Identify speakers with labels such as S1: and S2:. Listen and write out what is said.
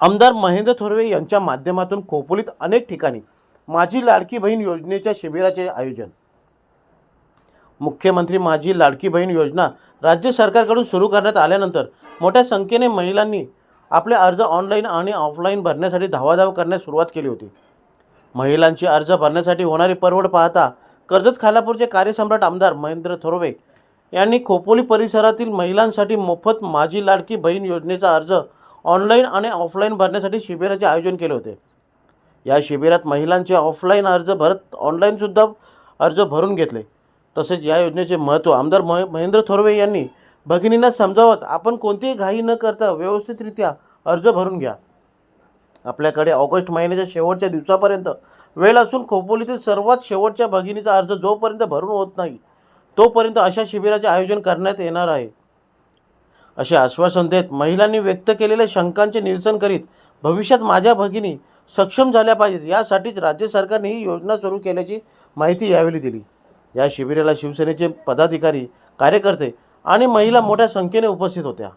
S1: आमदार महेंद्र थोरवे यांच्या माध्यमातून खोपोलीत अनेक ठिकाणी माझी लाडकी बहीण योजनेच्या शिबिराचे आयोजन. मुख्यमंत्री माझी लाडकी बहीण योजना राज्य सरकारकडून सुरू करण्यात आल्यानंतर मोठ्या संख्येने महिलांनी आपले अर्ज ऑनलाईन आणि ऑफलाईन भरण्यासाठी धावाधाव करण्यास सुरुवात केली होती. महिलांची अर्ज भरण्यासाठी होणारी परवड पाहता कर्जत खालापूरचे कार्यसम्राट आमदार महेंद्र थोरवे यांनी खोपोली परिसरातील महिलांसाठी मोफत माझी लाडकी बहीण योजनेचा अर्ज ऑनलाईन आणि ऑफलाईन भरण्यासाठी शिबिराचे आयोजन केले होते. या शिबिरात महिलांचे ऑफलाईन अर्ज भरत ऑनलाईनसुद्धा अर्ज भरून घेतले. तसेच या योजनेचे महत्त्व आमदार मह महेंद्र थोरवे यांनी भगिनींना समजावत आपण कोणतीही घाई न करता व्यवस्थितरित्या अर्ज भरून घ्या. आपल्याकडे ऑगस्ट महिन्याच्या शेवटच्या दिवसापर्यंत वेळ असून खोपोलीतील सर्वात शेवटच्या भगिनीचा अर्ज जोपर्यंत भरून होत नाही तोपर्यंत अशा शिबिराचे आयोजन करण्यात येणार आहे. असे आश्वासन देत महिलांनी व्यक्त केलेल्या शंकांचे निरसन करीत भविष्यात माझ्या भगिनी सक्षम झाल्या पाहिजेत. यासाठीच राज्य सरकारने ही योजना सुरू केल्याची माहिती यावेळी दिली. या शिबिराला शिवसेनेचे पदाधिकारी कार्यकर्ते आणि महिला मोठ्या संख्येने उपस्थित होत्या.